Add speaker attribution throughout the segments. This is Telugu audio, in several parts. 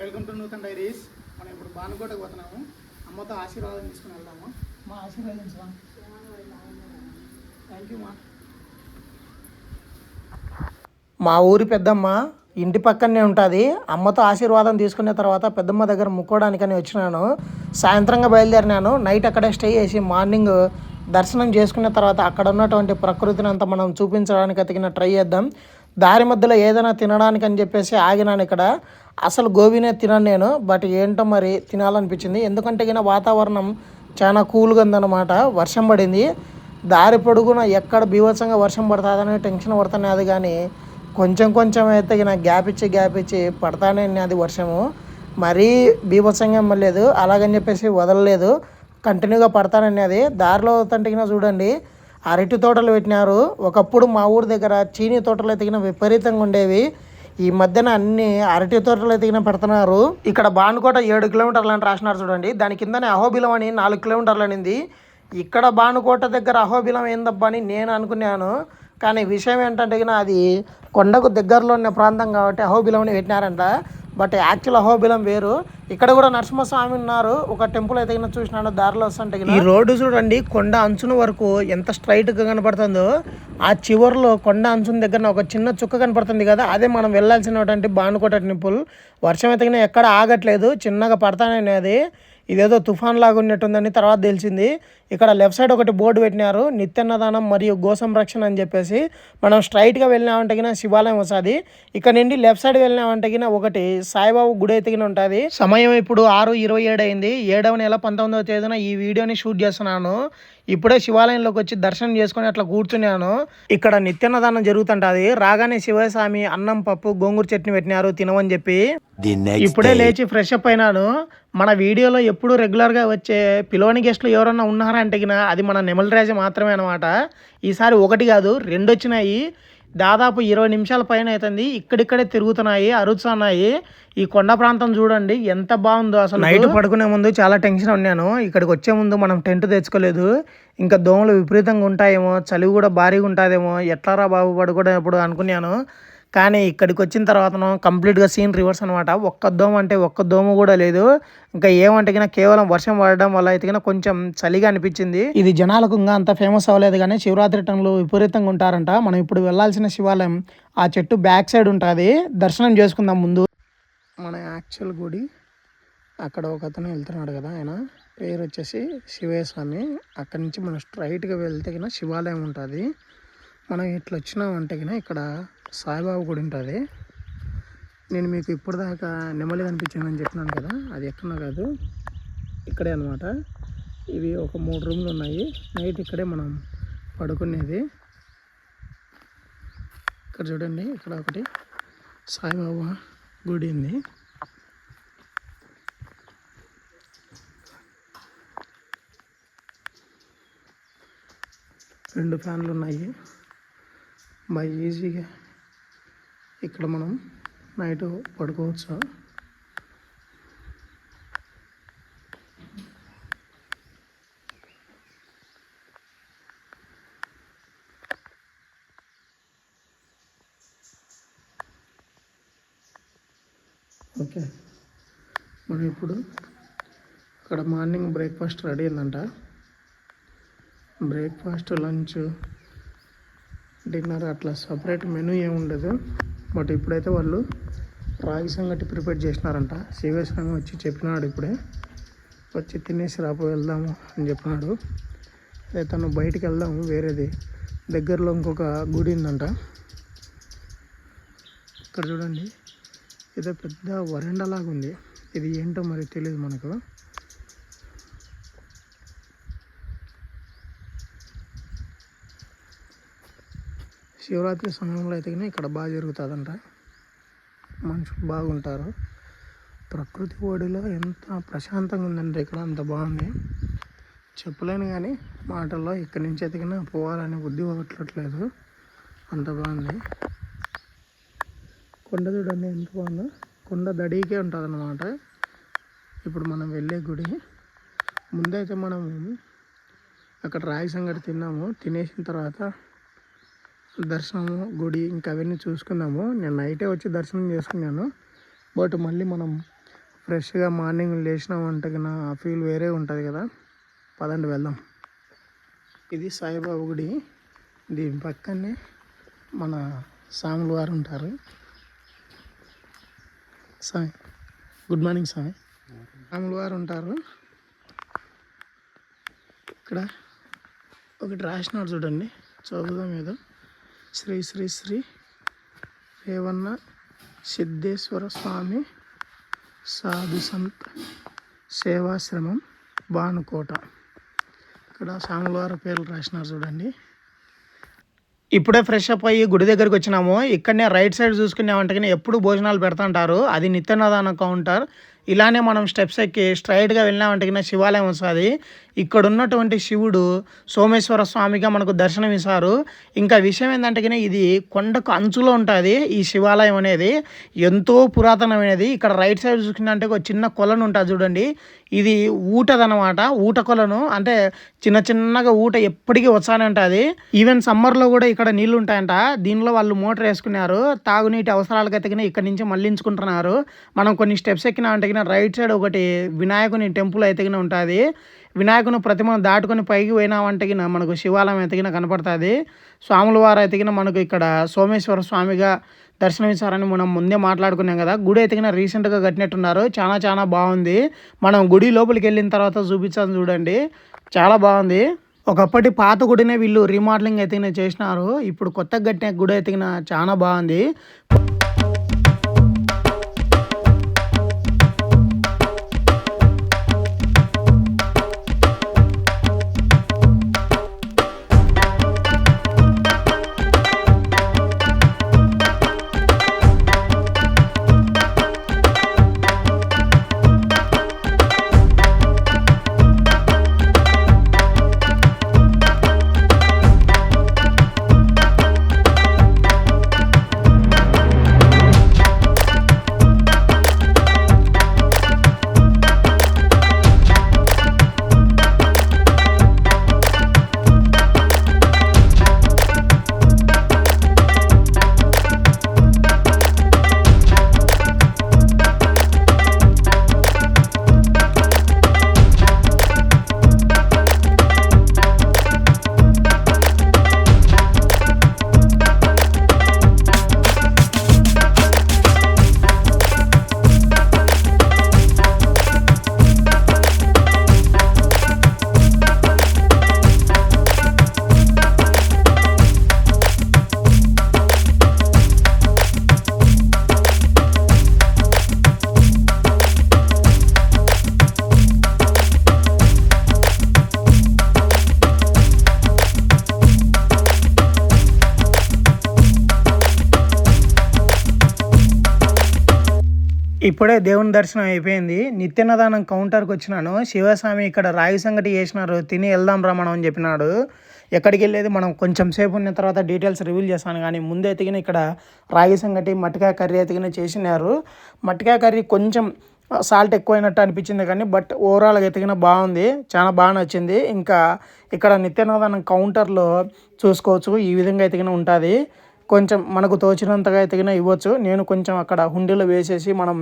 Speaker 1: వెల్కమ్ టు నూతన్ డైరీస్ మనం ఇప్పుడు బానుకోటకు పోతున్నాము. అమ్మతో ఆశీర్వాదం తీసుకుని వెళ్దాము? మా ఆశీర్వదించమా థ్యాంక్ యూ మా.
Speaker 2: మా ఊరి పెద్దమ్మ ఇంటి పక్కనే ఉంటుంది. అమ్మతో ఆశీర్వాదం తీసుకున్న తర్వాత పెద్దమ్మ దగ్గర ముక్కోవడానికని వచ్చినాను. సాయంత్రంగా బయలుదేరినాను. నైట్ అక్కడే స్టే చేసి మార్నింగ్ దర్శనం చేసుకున్న తర్వాత అక్కడ ఉన్నటువంటి ప్రకృతిని అంతా మనం చూపించడానికి అతికిన ట్రై చేద్దాం. దారి మధ్యలో ఏదైనా తినడానికి అని చెప్పేసి ఆగినాను ఇక్కడ. అసలు గోబీనే తినను నేను బట్ ఏంటో మరి తినాలనిపించింది. ఎందుకంటే ఈయన వాతావరణం చాలా కూల్గా ఉందన్నమాట వర్షం పడింది. దారి పొడుగున ఎక్కడ బీభత్సంగా వర్షం పడుతుందనే టెన్షన్ పడుతున్నది కానీ కొంచెం కొంచెం అయితే ఇక గ్యాప్ ఇచ్చి గ్యాప్ ఇచ్చి పడతానే అది వర్షము. మరీ బీభత్సంగా లేదు అలాగని చెప్పేసి వదలలేదు. కంటిన్యూగా పడతానని అది. దారిలో తంటికిన చూడండి అరటి తోటలు పెట్టినారు. ఒకప్పుడు మా ఊరి దగ్గర చీనీ తోటలు ఎతికిన విపరీతంగా ఉండేవి. ఈ మధ్యన అన్ని అరటి తోటలు ఎతికిన పెడుతున్నారు. ఇక్కడ బానుకోట ఏడు కిలోమీటర్లు అని రాసినారు చూడండి. దాని కిందనే అహోబిలం అని నాలుగు కిలోమీటర్లు అనింది. ఇక్కడ బానుకోట దగ్గర అహోబిలం ఏందబ్బా అని నేను అనుకున్నాను. కానీ విషయం ఏంటంటే అది కొండకు దగ్గరలో ఉన్న ప్రాంతం కాబట్టి అహోబిలం అని పెట్టినారంట. బట్ యాక్చువల్ అహోబిలం వేరు. ఇక్కడ కూడా నరసింహస్వామి ఉన్నారు. ఒక టెంపుల్ అయితే చూసినాడు దారిలో వస్తుంటే ఈ రోడ్డు చూడండి కొండ అంచున వరకు ఎంత స్ట్రైట్గా కనపడుతుందో ఆ చివరిలో కొండ అంచున దగ్గర ఒక చిన్న చుక్క కనపడుతుంది కదా అదే మనం వెళ్ళాల్సినటువంటి బానుకోట టెంపుల్. వర్షం అయితే ఎక్కడ ఆగట్లేదు చిన్నగా పడతానే అది ఇదేదో తుఫాన్ లాగా ఉన్నట్టుందని తర్వాత తెలిసింది. ఇక్కడ లెఫ్ట్ సైడ్ ఒకటి బోర్డు పెట్టినారు నిత్యన్నదానం మరియు గో సంరక్షణ అని చెప్పేసి. మనం స్ట్రైట్గా వెళ్ళినామంటగిన శివాలయం వస్తుంది. ఇక్కడ నుండి లెఫ్ట్ సైడ్ వెళ్ళినామంటగిన ఒకటి సాయిబాబు గుడి అయితే ఉంటుంది. సమయం ఇప్పుడు ఆరు ఇరవై ఏడు అయింది. ఏడవ నెల పంతొమ్మిదవ తేదీన ఈ వీడియోని షూట్ చేస్తున్నాను. ఇప్పుడే శివాలయంలోకి వచ్చి దర్శనం చేసుకొని అట్లా కూర్చున్నాను. ఇక్కడ నిత్యన్నదానం జరుగుతుంటది రాగానే శివస్వామి అన్నం పప్పు గోంగూర చట్నీ పెట్టినారు తినమని చెప్పి ఇప్పుడే. లేచి ఫ్రెష్ అప్ అయినాను. మన వీడియోలో ఎప్పుడు రెగ్యులర్గా వచ్చే పిలోని గెస్ట్లు ఎవరన్నా ఉన్నారా అంటే అది మన నెమలి రాజు మాత్రమే అనమాట ఈసారి ఒకటి కాదు రెండు వచ్చినాయి. దాదాపు ఇరవై నిమిషాల పైన అవుతుంది. ఇక్కడిక్కడే తిరుగుతున్నాయి అరుచున్నాయి ఈ కొండ ప్రాంతం చూడండి ఎంత బాగుందో అసలు. నైట్ పడుకునే ముందు చాలా టెన్షన్ ఉన్నాను. ఇక్కడికి వచ్చే ముందు మనం టెంట్ తెచ్చుకోలేదు. ఇంకా దోమలు విపరీతంగా ఉంటాయేమో చలి కూడా భారీగా ఉంటుందేమో. ఎట్లారా బాబు పడుకోవడం అనుకున్నాను. కానీ ఇక్కడికి వచ్చిన తర్వాత కంప్లీట్గా సీన్ రివర్స్ అనమాట ఒక్క దోమ అంటే ఒక్క దోమ కూడా లేదు. ఇంకా ఏమంటే కేవలం వర్షం పడడం వల్ల అయితే కొంచెం చలిగా అనిపించింది. ఇది జనాలకు ఇంకా అంత ఫేమస్ అవ్వలేదు కానీ శివరాత్రి టైంలో విపరీతంగా ఉంటారంట. మనం ఇప్పుడు వెళ్ళాల్సిన శివాలయం ఆ చెట్టు బ్యాక్ సైడ్ ఉంటుంది. దర్శనం చేసుకుందాం ముందు. మన యాక్చువల్ గుడి అక్కడ ఒక అతను వెళ్తున్నాడు కదా ఆయన. పేరు వచ్చేసి శివయ్య స్వామి అక్కడి నుంచి మనం స్ట్రైట్గా వెళ్తే గిన శివాలయం ఉంటుంది. మనం ఇట్లా వచ్చినామంటే గిన ఇక్కడ సాయిబాబా గుడి ఉంటుంది. నేను మీకు ఇప్పటిదాకా నెమలి కనిపించిందని చెప్పినాను కదా అది ఎక్కడో కాదు ఇక్కడే అనమాట ఇవి ఒక మూడు రూమ్లు ఉన్నాయి. నైట్ ఇక్కడే మనం పడుకునేది. ఇక్కడ చూడండి ఇక్కడ ఒకటి సాయిబాబా గుడి ఉంది. రెండు ఫ్యాన్లు ఉన్నాయి. బాగా ఈజీగా ఇక్కడ మనం నైట్ పడుకోవచ్చు? ఓకే. మనం ఇప్పుడు అక్కడ మార్నింగ్ బ్రేక్ఫాస్ట్ రెడీ అయిందంట. బ్రేక్ఫాస్ట్ లంచ్ డిన్నర్ అట్లా సపరేట్ మెనూ ఏముండదు. బట్ ఇప్పుడైతే వాళ్ళు రాగి సంగటి ప్రిపేర్ చేసినారంట. శివేశ్వరంగా వచ్చి చెప్పినాడు ఇప్పుడే. వచ్చి తినేసి రాపో వెళ్దాము అని చెప్పినాడు. అదే తను బయటికి వెళ్దాము వేరేది. దగ్గరలో ఇంకొక గుడి ఉందంట. ఇక్కడ చూడండి. ఏదో పెద్ద వరండా లాగా ఉంది ఇది ఏంటో మరి తెలియదు మనకు. శివరాత్రి సమయంలో అయితే ఇక్కడ బాగా జరుగుతుందంట. మనుషులు బాగుంటారు. ప్రకృతి ఒడిలో ఎంత ప్రశాంతంగా ఉందంటే ఇక్కడ అంత బాగుంది. చెప్పలేను కానీ మాటల్లో ఇక్కడి నుంచి ఎతికినా పోవాలని బుద్ధి పట్టట్లేదు అంత బాగుంది. కొండ చూడండి ఎంత బాగుందో. కొండ దడికే ఉంటుంది అన్నమాట ఇప్పుడు మనం వెళ్ళే గుడి. ముందైతే మనం అక్కడ రాగి సంగటి తిన్నాము. తినేసిన తర్వాత దర్శనము గుడి ఇంకా అవన్నీ చూసుకున్నాము. నేను నైటే వచ్చి దర్శనం చేసుకున్నాను. బట్ మళ్ళీ మనం ఫ్రెష్గా మార్నింగ్ లేచినామంటే కన్నా ఆ ఫీల్ వేరే ఉంటుంది కదా. పదండి వెళ్దాం. ఇది సాయిబాబా గుడి. దీని పక్కనే మన స్వాములు వారు ఉంటారు. Sai good morning Sai. స్వాములు వారు ఉంటారు. ఇక్కడ ఒకటి రాసినాడు చూడండి. చదువుదాం ఏదో శ్రీ శ్రీ శ్రీ రేవన్న సిద్ధేశ్వర స్వామి సాధు సంత్ సేవాశ్రమం భానుకోట ఇక్కడ సాములవారి పేర్లు రాసినారు చూడండి. ఇప్పుడే ఫ్రెష్ అప్ అయ్యి గుడి దగ్గరికి వచ్చినాము. ఇక్కడనే రైట్ సైడ్ చూసుకున్నామంటే ఎప్పుడు భోజనాలు పెడతాంటారు. అది నిత్యనదాన కౌంటర్ ఇలానే మనం స్టెప్స్ ఎక్కి స్ట్రైట్గా వెళ్ళినామంటే కింద శివాలయం వస్తుంది. ఇక్కడ ఉన్నటువంటి శివుడు సోమేశ్వర స్వామిగా మనకు దర్శనం ఇస్తారు ఇంకా విషయం ఏంటంటే ఇది కొండకు అంచులో ఉంటుంది ఈ శివాలయం అనేది. ఎంతో పురాతనమైనది. ఇక్కడ రైట్ సైడ్ చూసుకున్నట్టే ఒక చిన్న కొలను ఉంటుంది చూడండి. ఇది ఊటదనమాట ఊట కొలను. అంటే చిన్న చిన్నగా ఊట ఎప్పటికీ వస్తానే ఉంటుంది. ఈవెన్ సమ్మర్లో కూడా ఇక్కడ నీళ్ళు ఉంటాయంట దీనిలో వాళ్ళు మోటార్ వేసుకున్నారు. తాగునీటి అవసరాలకు ఎతికిన ఇక్కడ నుంచి మళ్ళించుకుంటున్నారు మనం కొన్ని స్టెప్స్ ఎక్కినా అంటే రైట్ సైడ్ ఒకటి వినాయకుని టెంపుల్ అయితే ఉంటుంది. వినాయకుని ప్రతిమను దాటుకొని పైకి పోయినామంటగిన మనకు శివాలయం ఎతికిన కనపడుతుంది. స్వాముల వారు ఎతికిన మనకు ఇక్కడ సోమేశ్వర స్వామిగా దర్శనమిస్తారని మనం ముందే మాట్లాడుకున్నాం కదా. గుడి ఎతికిన రీసెంట్గా కట్టినట్టున్నారు. చాలా చాలా బాగుంది. మనం గుడి లోపలికి వెళ్ళిన తర్వాత చూపించాను చూడండి. చాలా బాగుంది. ఒకప్పటి పాత గుడినే వీళ్ళు రీమోడలింగ్ ఎతికిన చేసినారు. ఇప్పుడు కొత్తగా కట్టిన గుడి ఎతికిన చాలా బాగుంది. ఇప్పుడే దేవుని దర్శనం అయిపోయింది. నిత్యనదానం కౌంటర్కి వచ్చినాను. శివస్వామి ఇక్కడ రాగి సంగటి చేసినారు. తిని వెళ్దాం రా మనం అని చెప్పినాడు. ఎక్కడికి వెళ్ళేది మనం కొంచెం సేపు ఉన్న తర్వాత డీటెయిల్స్ రివీల్ చేస్తాను. కానీ ముందే ఎతికిన ఇక్కడ రాగి సంగటి మట్టికాయ కర్రీ ఎతికిన చేసినారు. మట్టికాయ కర్రీ కొంచెం సాల్ట్ ఎక్కువైనట్టు అనిపించింది కానీ బట్ ఓవరాల్గా ఎతికిన బాగుంది. చాలా బాగా నచ్చింది. ఇంకా ఇక్కడ నిత్యనదానం కౌంటర్లో చూసుకోవచ్చు. ఈ విధంగా ఎతికిన ఉంటుంది. కొంచెం మనకు తోచినంతగా ఎతికిన ఇవ్వచ్చు. నేను కొంచెం అక్కడ హుండీలో వేసేసి మనం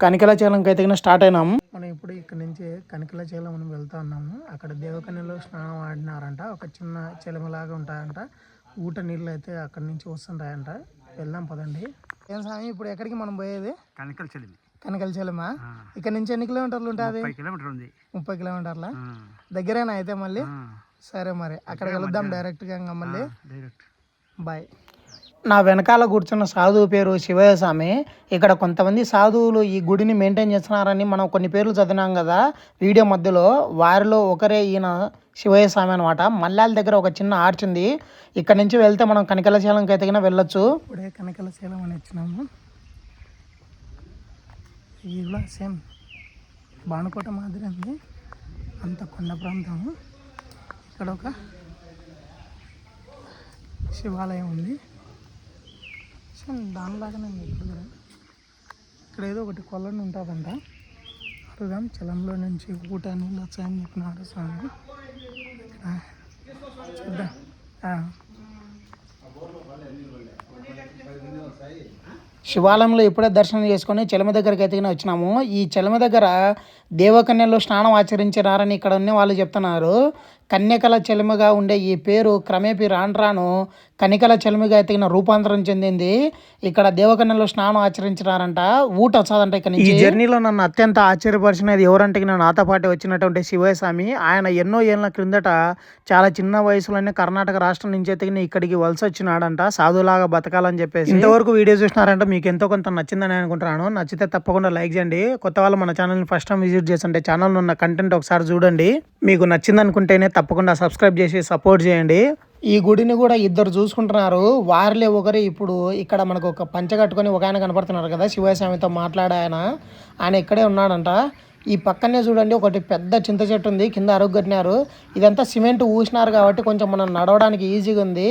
Speaker 2: కనికలచలంకి ఎతికిన స్టార్ట్ అయినాం మనం ఇప్పుడు ఇక్కడ నుంచి కనికలచలం మనం వెళ్తా ఉన్నాము. అక్కడ దేవకన్యలో స్నానం ఆడినారంట. ఒక చిన్న చెలమలాగా ఉంటాయంట. ఊట నీళ్ళు అయితే అక్కడి నుంచి వస్తుంటాయంట. వెళ్దాం పదండి. ఏం స్వామి ఇప్పుడు ఎక్కడికి మనం పోయేది?
Speaker 3: కనకలు చెల్లింది
Speaker 2: కనకల చెలమా? ఇక్కడ నుంచి ఎన్ని కిలోమీటర్లు ఉంటుంది?
Speaker 3: ముప్పై కిలోమీటర్ ఉంది
Speaker 2: ముప్పై కిలోమీటర్ల? దగ్గరేనా అయితే మళ్ళీ? సరే మరి. అక్కడ కలుద్దాం డైరెక్ట్గా ఇంకా మళ్ళీ.
Speaker 3: డైరెక్ట్.
Speaker 2: బాయ్. నా వెనకాల కూర్చున్న సాధువు పేరు శివయ్య స్వామి ఇక్కడ కొంతమంది సాధువులు ఈ గుడిని మెయింటైన్ చేస్తున్నారని మనం కొన్ని పేర్లు చదివినాం కదా. వీడియో మధ్యలో వారిలో ఒకరే ఈయన శివయ్య స్వామి అనమాట మల్లాల దగ్గర ఒక చిన్న ఆర్చ్ ఉంది. ఇక్కడ నుంచి వెళ్తే మనం కనకలశీలంకి అయితే కినా వెళ్ళొచ్చు. ఇప్పుడే కనకలశీలం అని వచ్చినాము ఇది కూడా సేమ్ బాణకోట మాదిరి ఉంది. అంత కొండ ప్రాంతము ఇక్కడ ఒక శివాలయం ఉంది. సేమ్ దానిలాగానే ఉంది ఇక్కడ కూడా. ఇక్కడ ఏదో ఒకటి కొలని ఉంటుందంట. అడుగుదాం చలంలో నుంచి ఊట నీళ్ళు వచ్చాయని చెప్పినాడు స్వామి. చూద్దాం. శివాలయంలో ఇప్పుడే దర్శనం చేసుకొని చెలమ దగ్గరికి అయితే వచ్చినాము. ఈ చెలమ దగ్గర దేవకన్యలో స్నానం ఆచరించినారని ఇక్కడ ఉన్న వాళ్ళు చెప్తున్నారు. కన్యకల చెలిమిగా ఉండే ఈ పేరు క్రమేపీ రాను రాను కనికల చెలిమిగా అయితే రూపాంతరం చెందింది. ఇక్కడ దేవకన్యలో స్నానం ఆచరించినారంట. ఊట వస్తుందంట ఇక్కడ ఈ జర్నీలో నన్ను అత్యంత ఆశ్చర్యపరిచినది ఎవరంటే నా నాతో పాటు వచ్చినటువంటి శివయ్య స్వామి ఆయన ఎన్నో ఏళ్ళ క్రిందట చాలా చిన్న వయసులోనే కర్ణాటక రాష్ట్రం నుంచి అయితే ఇక్కడికి వలస వచ్చినాడంట. సాధులాగా బతకాలని చెప్పేసి. ఇంతవరకు వీడియో చూసినారంటే మీకు ఎంతో కొంత నచ్చిందని అనుకుంటున్నాను. నచ్చితే తప్పకుండా లైక్ చేయండి. కొత్త వాళ్ళు మన ఛానల్ని ఫస్ట్ టైం విజిట్ చేస్తుంటే ఛానల్ ఉన్న కంటెంట్ ఒకసారి చూడండి. మీకు నచ్చింది అనుకుంటేనే తప్పకుండా సబ్స్క్రైబ్ చేసి సపోర్ట్ చేయండి. ఈ గుడిని కూడా ఇద్దరు చూసుకుంటున్నారు. వారిలే ఒకరు ఇప్పుడు ఇక్కడ మనకు ఒక పంచ కట్టుకొని ఒక ఆయన కనపడుతున్నారు కదా శివస్వామితో స్వామితో మాట్లాడే ఆయన. ఆయన ఇక్కడే ఉన్నాడంట. ఈ పక్కనే చూడండి ఒకటి పెద్ద చింత చెట్టు ఉంది కింద అరుగు కట్టినారు. ఇదంతా సిమెంట్ ఊసినారు కాబట్టి కొంచెం మనం నడవడానికి ఈజీగా ఉంది.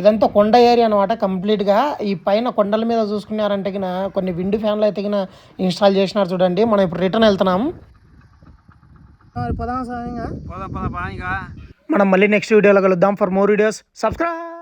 Speaker 2: ఇదంతా కొండ ఏరియా అనమాట కంప్లీట్గా ఈ పైన కొండల మీద చూసుకున్నారంటే కొన్ని విండ్ ఫ్యాన్లు అయితే ఇన్స్టాల్ చేసినారు చూడండి. మనం ఇప్పుడు రిటర్న్ వెళ్తున్నాం.
Speaker 3: పోదాం పద పానిగా
Speaker 2: మనం మళ్ళీ నెక్స్ట్ వీడియోలో కలుద్దాం. For more videos subscribe